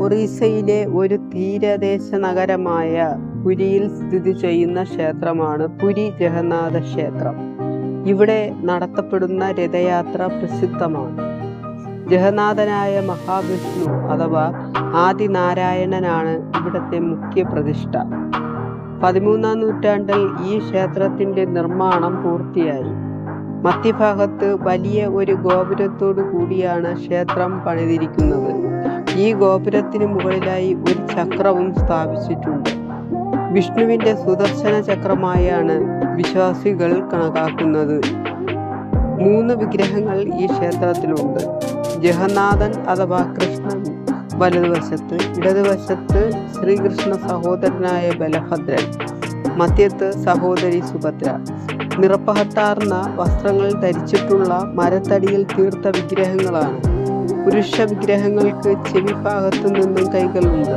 ഒറീസയിലെ ഒരു തീരദേശ നഗരമായ പുരിയിൽ സ്ഥിതി ചെയ്യുന്ന ക്ഷേത്രമാണ് പുരി ജഗന്നാഥ ക്ഷേത്രം. ഇവിടെ നടത്തപ്പെടുന്ന രഥയാത്ര പ്രസിദ്ധമാണ്. ജഗന്നാഥനായ മഹാവിഷ്ണു അഥവാ ആദിനാരായണനാണ് ഇവിടത്തെ മുഖ്യ പ്രതിഷ്ഠ. പതിമൂന്നാം നൂറ്റാണ്ടിൽ ഈ ക്ഷേത്രത്തിന്റെ നിർമ്മാണം പൂർത്തിയായി. മധ്യഭാഗത്ത് വലിയ ഒരു ഗോപുരത്തോടു കൂടിയാണ് ക്ഷേത്രം പണിതിരിക്കുന്നത്. ഈ ഗോപുരത്തിന് മുകളിലായി ഒരു ചക്രവും സ്ഥാപിച്ചിട്ടുണ്ട്. വിഷ്ണുവിന്റെ സുദർശന ചക്രമായാണ് വിശ്വാസികൾ കണക്കാക്കുന്നത്. മൂന്ന് വിഗ്രഹങ്ങൾ ഈ ക്ഷേത്രത്തിലുണ്ട്. ജഗന്നാഥൻ അഥവാ കൃഷ്ണൻ വലതുവശത്ത് ഇടതുവശത്ത് ശ്രീകൃഷ്ണ സഹോദരനായ ബലഭദ്രൻ മധ്യത്ത് സഹോദരി സുഭദ്ര. നിറപ്പഹത്താർന്ന വസ്ത്രങ്ങൾ ധരിച്ചിട്ടുള്ള മരത്തടിയിൽ തീർത്ത വിഗ്രഹങ്ങളാണ്. പുരുഷ വിഗ്രഹങ്ങൾക്ക് ചെവി ഭാഗത്തു നിന്നും കൈകളുണ്ട്.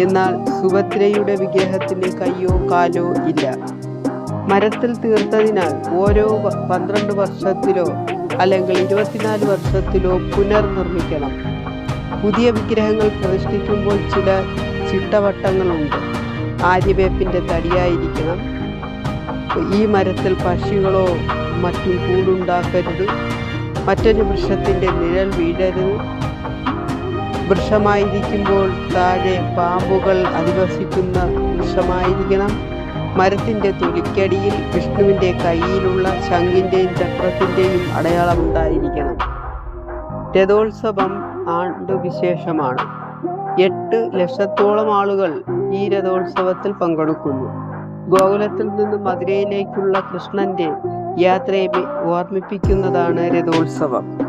എന്നാൽ സുഭദ്രയുടെ വിഗ്രഹത്തിന് കയ്യോ കാലോ ഇല്ല. മരത്തിൽ തീർത്തതിനാൽ ഓരോ പന്ത്രണ്ട് വർഷത്തിലോ അല്ലെങ്കിൽ ഇരുപത്തിനാല് വർഷത്തിലോ പുനർനിർമ്മിക്കണം. പുതിയ വിഗ്രഹങ്ങൾ പ്രതിഷ്ഠിക്കുമ്പോൾ ചില ചിട്ടവട്ടങ്ങളുണ്ട്. ആര്യവേപ്പിന്റെ തടിയായിരിക്കണം. ഈ മരത്തിൽ പക്ഷികളോ മറ്റും കൂടുണ്ടാക്കരുത്. മറ്റൊരു വൃക്ഷത്തിന്റെ നിഴൽ വീഴരുത് വൃക്ഷമായിരിക്കുമ്പോൾ താഴെ പാമ്പുകൾ അധിവസിക്കുന്ന വൃക്ഷമായിരിക്കണം. മരത്തിന്റെ തുലിക്കടിയിൽ വിഷ്ണുവിന്റെ കയ്യിലുള്ള ശംഖിന്റെയും ചക്രത്തിന്റെയും അടയാളം ഉണ്ടായിരിക്കണം. രഥോത്സവം ആണ്ടുവിശേഷമാണ്. എട്ട് ലക്ഷത്തോളം ആളുകൾ ഈ രഥോത്സവത്തിൽ പങ്കെടുക്കുന്നു. ഗോകുലത്തിൽ നിന്ന് മധുരയിലേക്കുള്ള കൃഷ്ണന്റെ യാത്രയെ ഓർമ്മിപ്പിക്കുന്നതാണ് രഥോത്സവം.